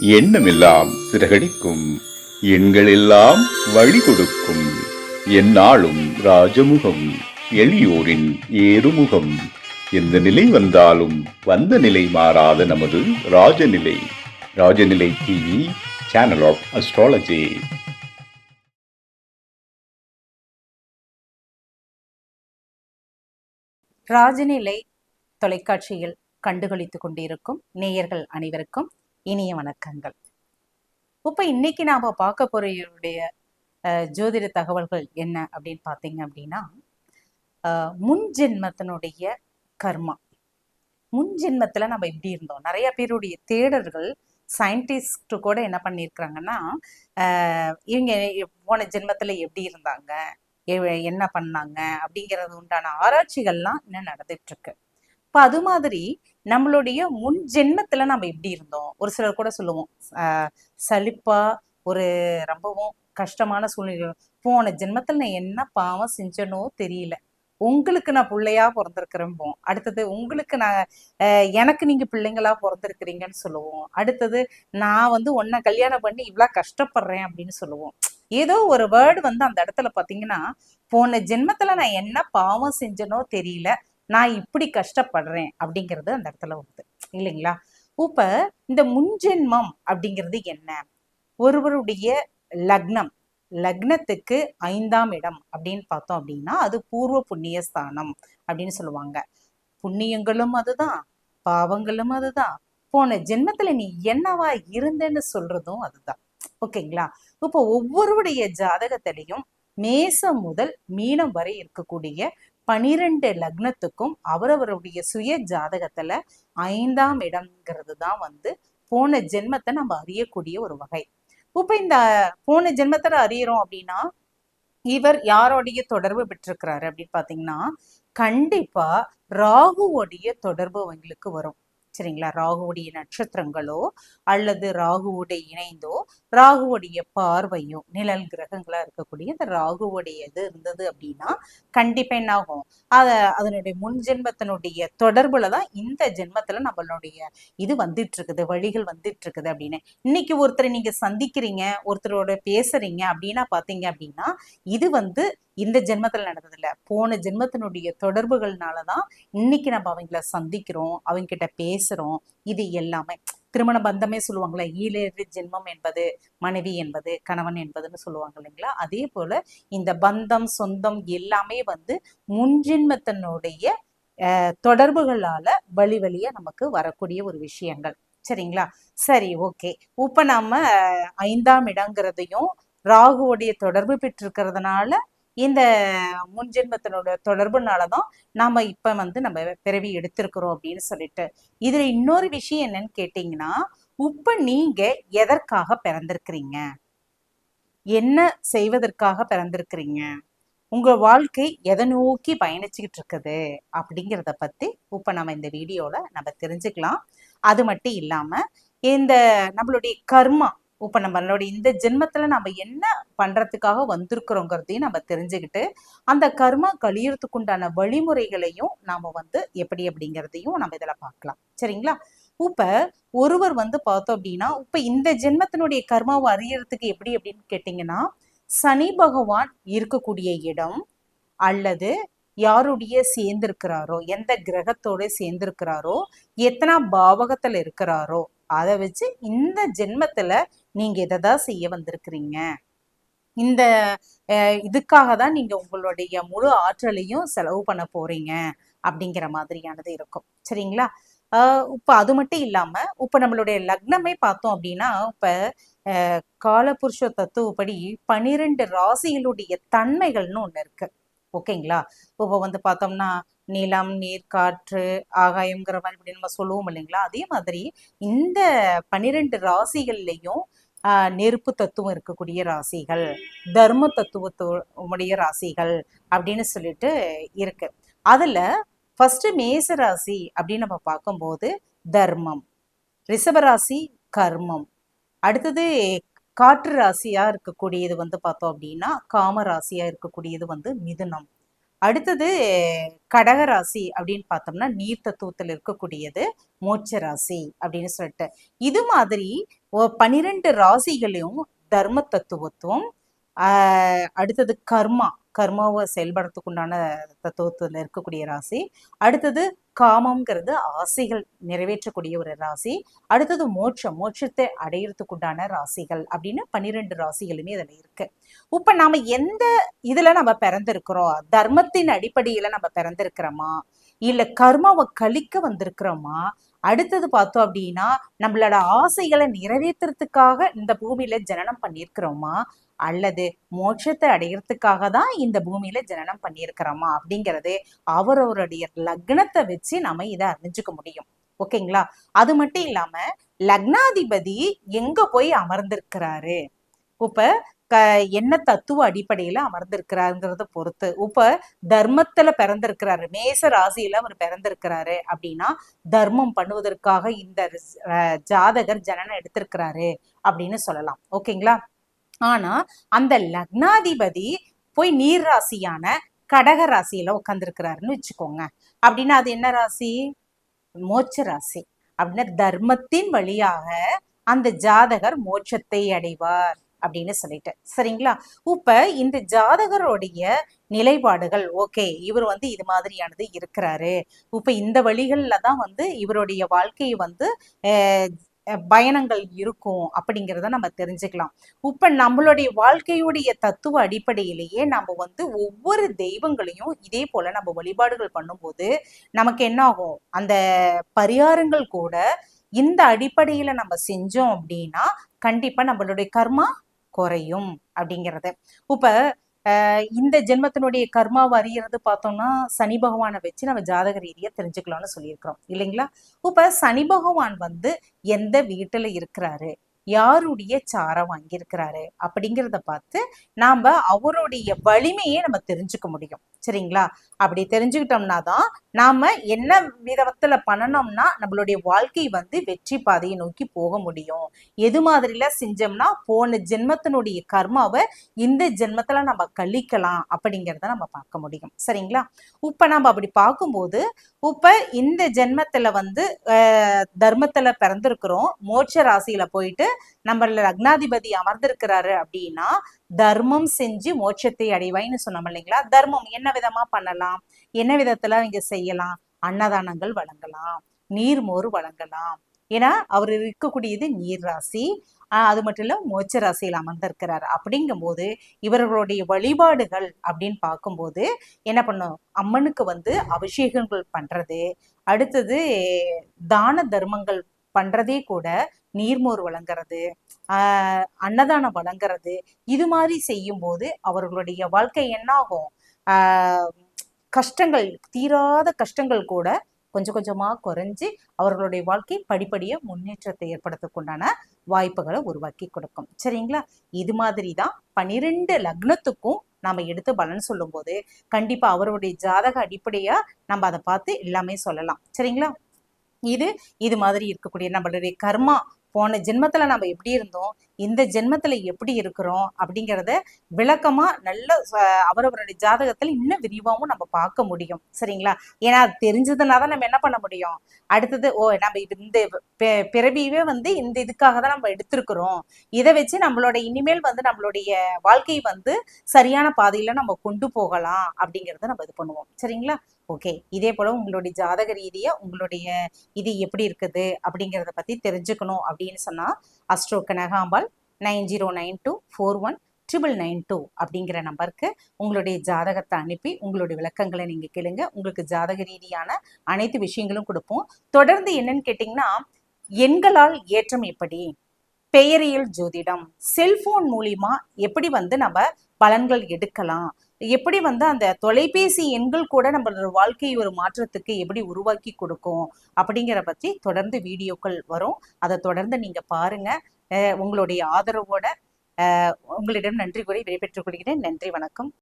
எண்ணமெல்லாம் சிறகடிக்கும். எண்களெல்லாம் வழி கொடுக்கும் எந்நாளும் ராஜமுகம் எளியோரின் ஏறுமுகம். எந்த நிலை வந்தாலும் வந்த நிலை மாறாத நமது Rajanilai. Rajanilai TV channel of astrology Rajanilai தொலைக்காட்சியில் கண்டுகளித்துக் கொண்டிருக்கும் நேயர்கள் அனைவருக்கும் இனிய வணக்கங்கள். இப்போ இன்னைக்கு நாம பார்க்க போறையுடைய ஜோதிட தகவல்கள் என்ன அப்படின்னு பார்த்தீங்க அப்படின்னா அஹ், முன் ஜென்மத்தினுடைய கர்மா. முன் ஜென்மத்துல நம்ம எப்படி இருந்தோம்? நிறைய பேருடைய தேடர்கள் சயின்டிஸ்ட் கூட என்ன பண்ணியிருக்கிறாங்கன்னா இவங்க போன ஜென்மத்துல எப்படி இருந்தாங்க? என்ன பண்ணாங்க? அப்படிங்கிறது உண்டான ஆராய்ச்சிகள்லாம் இன்னும் நடந்துட்டு இருக்கு. இப்போ அது மாதிரி நம்மளுடைய முன் ஜென்மத்துல நம்ம எப்படி இருந்தோம்? ஒரு சிலர் கூட சொல்லுவோம் ஆஹ் சலிப்பா ஒரு ரொம்பவும் கஷ்டமான சூழ்நிலை. போன ஜென்மத்துல நான் என்ன பாவம் செஞ்சனோ தெரியல. உங்களுக்கு நான் பிள்ளையா பிறந்திருக்கிறேன்போம் அடுத்தது உங்களுக்கு நான் ஆஹ் எனக்கு நீங்க பிள்ளைங்களா பிறந்திருக்கிறீங்கன்னு சொல்லுவோம். அடுத்தது நான் வந்து உன்னை கல்யாணம் பண்ணி இவ்வளோ கஷ்டப்படுறேன் அப்படின்னு சொல்லுவோம். ஏதோ ஒரு வேர்டு வந்து அந்த இடத்துல பாத்தீங்கன்னா போன ஜென்மத்துல நான் என்ன பாவம் செஞ்சனோ தெரியல. நான் இப்படி கஷ்டப்படுறேன் அப்படிங்கிறது அந்த இடத்துல வருது. இல்லைங்களா? இப்போ இந்த முன்ஜென்மம் அப்படிங்கிறது என்ன? ஒருவருடைய லக்னம் லக்னத்துக்கு ஐந்தாம் இடம் அப்படின்னு பார்த்தோம் அப்படின்னா அது பூர்வ புண்ணிய ஸ்தானம் அப்படின்னு சொல்லுவாங்க. புண்ணியங்களும் அதுதான் பாவங்களும் அதுதான். போன ஜென்மத்துல நீ என்னவா இருந்தேன்னு சொல்றதும் அதுதான். ஓகேங்களா? இப்போ ஒவ்வொருவருடைய ஜாதகத்திலையும் மேசம் முதல் மீனம் வரை இருக்கக்கூடிய பனிரெண்டு லக்னத்துக்கும் அவரவருடைய சுய ஜாதகத்துல ஐந்தாம் இடம்ங்கிறது தான் வந்து போன ஜென்மத்தை நம்ம அறியக்கூடிய ஒரு வகை. இப்ப இந்த போன ஜென்மத்துல அறியறோம் அப்படின்னா இவர் யாரோடைய தொடர்பு பெற்றிருக்கிறாரு அப்படின்னு பாத்தீங்கன்னா கண்டிப்பா ராகுவோடைய தொடர்பு அவங்களுக்கு வரும். சரிங்களா ராகுவுடைய நட்சத்திரங்களோ அல்லது ராகுவுடைய இணைந்தோ ராகுவுடைய பார்வையும் நிழல் கிரகங்களா இருக்கக்கூடிய இந்த ராகுவுடைய இது இருந்தது அப்படின்னா கண்டிப்பா என்ன ஆகும்? அத அதனுடைய முன் ஜென்மத்தினுடைய தொடர்புல தான் இந்த ஜென்மத்துல நம்மளுடைய இது வந்துட்டு இருக்குது வழிகள் வந்துட்டு இருக்குது அப்படின்னு. இன்னைக்கு ஒருத்தரை நீங்க சந்திக்கிறீங்க ஒருத்தரோட பேசுறீங்க அப்படின்னா பாத்தீங்க அப்படின்னா இது வந்து இந்த ஜென்மத்துல நடந்தது இல்ல போன ஜென்மத்தினுடைய தொடர்புகள்னாலதான் இன்னைக்கு நம்ம அவங்கள சந்திக்கிறோம் அவங்க கிட்ட பேசுறோம். இது எல்லாமே. திருமண பந்தமே சொல்லுவாங்களே ஈழேறு ஜென்மம் என்பது மனைவி என்பது கணவன் என்பதுன்னு சொல்லுவாங்க இல்லைங்களா? அதே போல இந்த பந்தம் சொந்தம் எல்லாமே வந்து முன்ஜென்மத்தினுடைய அஹ், தொடர்புகளால வழி வழியா நமக்கு வரக்கூடிய ஒரு விஷயங்கள். சரிங்களா? சரி ஓகே. இப்ப நம்ம ஐந்தாம் இடங்கிறதையும் ராகுவோடைய தொடர்பு பெற்றிருக்கிறதுனால இந்த முன்ஜென்மத்தினோட தொடர்புனாலதான் நாம இப்ப வந்து நம்ம பிறவி எடுத்திருக்கிறோம் அப்படின்னு சொல்லிட்டு. இதுல இன்னொரு விஷயம் என்னன்னு கேட்டீங்கன்னா இப்ப நீங்க எதற்காக பிறந்திருக்கிறீங்க? என்ன செய்வதற்காக பிறந்திருக்கிறீங்க? உங்க வாழ்க்கை எதை நோக்கி பயணிச்சுக்கிட்டு இருக்குது அப்படிங்கிறத பத்தி இப்ப நம்ம இந்த வீடியோல நம்ம தெரிஞ்சுக்கலாம். அது மட்டும் இல்லாம இந்த நம்மளுடைய கர்மா இப்போ நம்மளுடைய இந்த ஜென்மத்தில் நம்ம என்ன பண்ணுறதுக்காக வந்திருக்கிறோங்கிறதையும் நம்ம தெரிஞ்சுக்கிட்டு அந்த கர்மா கழியறதுக்குண்டான வழிமுறைகளையும் நாம் வந்து எப்படி அப்படிங்கிறதையும் நம்ம இதில் பார்க்கலாம். சரிங்களா? இப்போ ஒருவர் வந்து பார்த்தோம் அப்படின்னா இப்போ இந்த ஜென்மத்தினுடைய கர்மாவை அறியறதுக்கு எப்படி அப்படின்னு கேட்டிங்கன்னா சனி பகவான் இருக்கக்கூடிய இடம் அல்லது யாருடைய சேர்ந்திருக்கிறாரோ எந்த கிரகத்தோட சேர்ந்திருக்கிறாரோ எத்தனை பாவகத்தில் இருக்கிறாரோ அதை வச்சு இந்த ஜென்மத்துல நீங்க இதை தான் செய்ய வந்திருக்கிறீங்க. இந்த அஹ், இதுக்காக தான் நீங்க உங்களுடைய முழு ஆற்றலையும் செலவு பண்ண போறீங்க அப்படிங்கிற மாதிரியானது இருக்கும். சரிங்களா? ஆஹ் இப்ப அது மட்டும் இல்லாம இப்ப நம்மளுடைய லக்னமே பார்த்தோம் அப்படின்னா இப்ப காலபுருஷ தத்துவப்படி பனிரெண்டு ராசிகளுடைய தன்மைகள்னு ஒண்ணு இருக்கு. ஓகேங்களா? இப்போ வந்து பார்த்தோம்னா நிலம் நீர் காற்று ஆகாயம்ங்கிற மாதிரி இப்படி நம்ம சொல்லுவோம் இல்லைங்களா? அதே மாதிரி இந்த பன்னிரெண்டு ராசிகள்லையும் ஆஹ் நெருப்பு தத்துவம் இருக்கக்கூடிய ராசிகள் தர்ம தத்துவத்தோ உடைய ராசிகள் அப்படின்னு சொல்லிட்டு இருக்கு. அதுல ஃபர்ஸ்ட் மேச ராசி அப்படின்னு நம்ம பார்க்கும்போது தர்மம் ரிஷபராசி கர்மம். அடுத்தது காற்று ராசியா இருக்கக்கூடியது வந்து பார்த்தோம் அப்படின்னா காம ராசியா இருக்கக்கூடியது வந்து மிதுனம். அடுத்தது கடக ராசி அப்படின்னு பார்த்தோம்னா நீர் தத்துவத்தில் இருக்கக்கூடியது மோட்ச ராசி அப்படின்னு சொல்லிட்டு. இது மாதிரி பனிரெண்டு ராசிகளையும் தர்ம தத்துவத்துவம் அடுத்தது கர்மா. கர்மாவை செயல்படுறதுக்கு உண்டான தத்துவத்தில் இருக்கக்கூடிய ராசி. அடுத்தது காமம்ங்கிறது ஆசைகள் நிறைவேற்றக்கூடிய ஒரு ராசி. அடுத்தது மோட்சம். மோட்சத்தை அடையிறதுக்குண்டான ராசிகள் அப்படின்னு பன்னிரெண்டு ராசிகளுமே இதுல இருக்கு. இப்ப நாம எந்த இதுல நம்ம பிறந்திருக்கிறோம்? தர்மத்தின் அடிப்படையில நம்ம பிறந்திருக்கிறோமா? இல்ல கர்மாவை கழிக்க வந்திருக்கிறோமா? அடுத்தது பார்த்தோம் அப்படின்னா நம்மளோட ஆசைகளை நிறைவேற்றுறதுக்காக இந்த பூமியில ஜனனம் பண்ணியிருக்கிறோமா? அல்லது மோட்சத்தை அடையிறதுக்காக தான் இந்த பூமியில ஜனனம் பண்ணியிருக்கிறோமா அப்படிங்கிறது அவரவருடைய லக்னத்தை வச்சு நம்ம இதை அறிஞ்சுக்க முடியும். ஓகேங்களா? அது மட்டும் இல்லாம லக்னாதிபதி எங்க போய் அமர்ந்திருக்கிறாரு? இப்ப க என்ன தத்துவ அடிப்படையில அமர்ந்திருக்கிறாருங்கிறத பொறுத்து. இப்ப தர்மத்துல பிறந்திருக்கிறாரு. மேச ராசியில அவர் பிறந்திருக்கிறாரு அப்படின்னா தர்மம் பண்ணுவதற்காக இந்த ஜாதகர் ஜனனம் எடுத்திருக்கிறாரு அப்படின்னு சொல்லலாம். ஓகேங்களா? ஆனா அந்த லக்னாதிபதி போய் நீர் ராசியான கடக ராசியில உட்காந்துருக்கிறாருன்னு வச்சுக்கோங்க. அப்படின்னா அது என்ன ராசி? மோட்ச ராசி. அப்படின்னா தர்மத்தின் வழியாக அந்த ஜாதகர் மோட்சத்தை அடைவார் அப்படின்னு சொல்லிட்டு. சரிங்களா? இப்ப இந்த ஜாதகருடைய நிலைப்பாடுகள் ஓகே இவர் வந்து இது மாதிரியானது இருக்கிறாரு. இப்ப இந்த வழிகள்ல தான் வந்து இவருடைய வாழ்க்கையை வந்து அஹ், பயணங்கள் இருக்கும் அப்படிங்கிறத நம்ம தெரிஞ்சுக்கலாம். இப்ப நம்மளுடைய வாழ்க்கையுடைய தத்துவ அடிப்படையிலேயே நம்ம வந்து ஒவ்வொரு தெய்வங்களையும் இதே போல நம்ம வழிபாடுகள் பண்ணும்போது நமக்கு என்ன ஆகும்? அந்த பரிகாரங்கள் கூட இந்த அடிப்படையில நம்ம செஞ்சோம் அப்படின்னா கண்டிப்பா நம்மளுடைய கர்மா குறையும் அப்படிங்கிறது. இப்ப இந்த ஜென்மத்தினுடைய கர்மாவை அறியறது பார்த்தோம்னா சனி பகவானை வச்சு நம்ம ஜாதக ரீதியா தெரிஞ்சுக்கலாம்னு சொல்லியிருக்கிறோம். இல்லைங்களா? இப்ப சனி பகவான் வந்து எந்த வீட்டுல இருக்கிறாரு? யாருடைய சாரம் வாங்கியிருக்கிறாரு அப்படிங்கிறத பார்த்து நாம் அவருடைய வலிமையை நம்ம தெரிஞ்சுக்க முடியும். சரிங்களா? அப்படி தெரிஞ்சுக்கிட்டோம்னா தான் நாம என்ன விதத்தில் பண்ணணும்னா நம்மளுடைய வாழ்க்கை வந்து வெற்றி பாதையை நோக்கி போக முடியும். எது மாதிரிலாம் செஞ்சோம்னா போன ஜென்மத்தினுடைய கர்மாவை இந்த ஜென்மத்துல நம்ம கழிக்கலாம் அப்படிங்கிறத நம்ம பார்க்க முடியும். சரிங்களா? இப்போ நம்ம அப்படி பார்க்கும்போது இப்போ இந்த ஜென்மத்தில் வந்து தர்மத்தில் பிறந்திருக்கிறோம். மோட்ச ராசியில போயிட்டு நம்மள லக்னாதிபதி அமர்ந்திருக்கிறாரு அப்படின்னா தர்மம் செஞ்சு மோட்சத்தை அடைவாய்ன்னு சொன்னோம் இல்லைங்களா? தர்மம் என்ன விதமா பண்ணலாம்? என்ன விதத்துல இங்க செய்யலாம்? அன்னதானங்கள் வழங்கலாம் நீர்மோர் வழங்கலாம். ஏன்னா அவர் இருக்கக்கூடியது நீர் ராசி ஆஹ் அது மட்டும் இல்ல மோட்ச ராசியில் அமர்ந்திருக்கிறார். அப்படிங்கும்போது இவர்களுடைய வழிபாடுகள் அப்படின்னு பார்க்கும்போது என்ன பண்ணும்? அம்மனுக்கு வந்து அபிஷேகங்கள் பண்றது அடுத்தது தான தர்மங்கள் பண்றதே கூட நீர்மோர் வழங்குறது ஆஹ் அன்னதானம் வழங்குறது இது மாதிரி செய்யும்போது அவர்களுடைய வாழ்க்கை என்ன ஆகும் ஆஹ் கஷ்டங்கள் தீராத கஷ்டங்கள் கூட கொஞ்சம் கொஞ்சமா குறைஞ்சு அவர்களுடைய வாழ்க்கை படிப்படிய முன்னேற்றத்தை ஏற்படுத்தக்குண்டான வாய்ப்புகளை உருவாக்கி கொடுக்கும். சரிங்களா? இது மாதிரி தான் பனிரெண்டு லக்னத்துக்கும் நாம எடுத்து பலன் சொல்லும்போது கண்டிப்பா அவருடைய ஜாதக அடிப்படையா நம்ம அதை பார்த்து எல்லாமே சொல்லலாம். சரிங்களா? இது இது மாதிரி இருக்கக்கூடிய நம்மளுடைய கர்மா போன ஜென்மத்துல நம்ம எப்படி இருந்தோம்? இந்த ஜென்மத்துல எப்படி இருக்கிறோம்? அப்படிங்கிறத விளக்கமா நல்ல அவரவருடைய ஜாதகத்துல இன்னும் விரிவாகவும் நம்ம பார்க்க முடியும். சரிங்களா? ஏன்னா அது தெரிஞ்சதுனா தான் நம்ம என்ன பண்ண முடியும்? அடுத்தது ஓ நம்ம இது இந்த பிறவியவே வந்து இந்த இதுக்காக தான் நம்ம எடுத்திருக்கிறோம். இதை வச்சு நம்மளோட இனிமேல் வந்து நம்மளுடைய வாழ்க்கையை வந்து சரியான பாதையில நம்ம கொண்டு போகலாம் அப்படிங்கறத நம்ம இது பண்ணுவோம். சரிங்களா? ஓகே இதே போல உங்களுடைய ஜாதக ரீதியா உங்களுடைய இது எப்படி இருக்குது? அப்படிங்கிறத பத்தி தெரிஞ்சுக்கணும் அப்படின்னு சொன்னா astro Kanakambal nine zero nine two four one triple nine two அப்படிங்கிற நம்பருக்கு உங்களுடைய ஜாதகத்தை அனுப்பி உங்களுடைய விளக்கங்களை நீங்கள் கேளுங்க. உங்களுக்கு ஜாதக ரீதியான அனைத்து விஷயங்களும் கொடுப்போம். தொடர்ந்து என்னன்னு கேட்டிங்கன்னா எண்களால் ஏற்றம் எப்படி? பெயரியல் ஜோதிடம். செல்போன் மூலியமா எப்படி வந்து நம்ம பலன்கள் எடுக்கலாம்? எப்படி வந்து அந்த தொலைபேசி எண்கள் கூட நம்மளோட வாழ்க்கை ஒரு மாற்றத்துக்கு எப்படி உருவாக்கி கொடுக்கும் அப்படிங்கிற பற்றி தொடர்ந்து வீடியோக்கள் வரும். அதை தொடர்ந்து நீங்க பாருங்க. அஹ் உங்களுடைய ஆதரவோட அஹ் உங்களிடம் நன்றி கூறி விடைபெற்றுக் கொள்கிறேன். நன்றி வணக்கம்.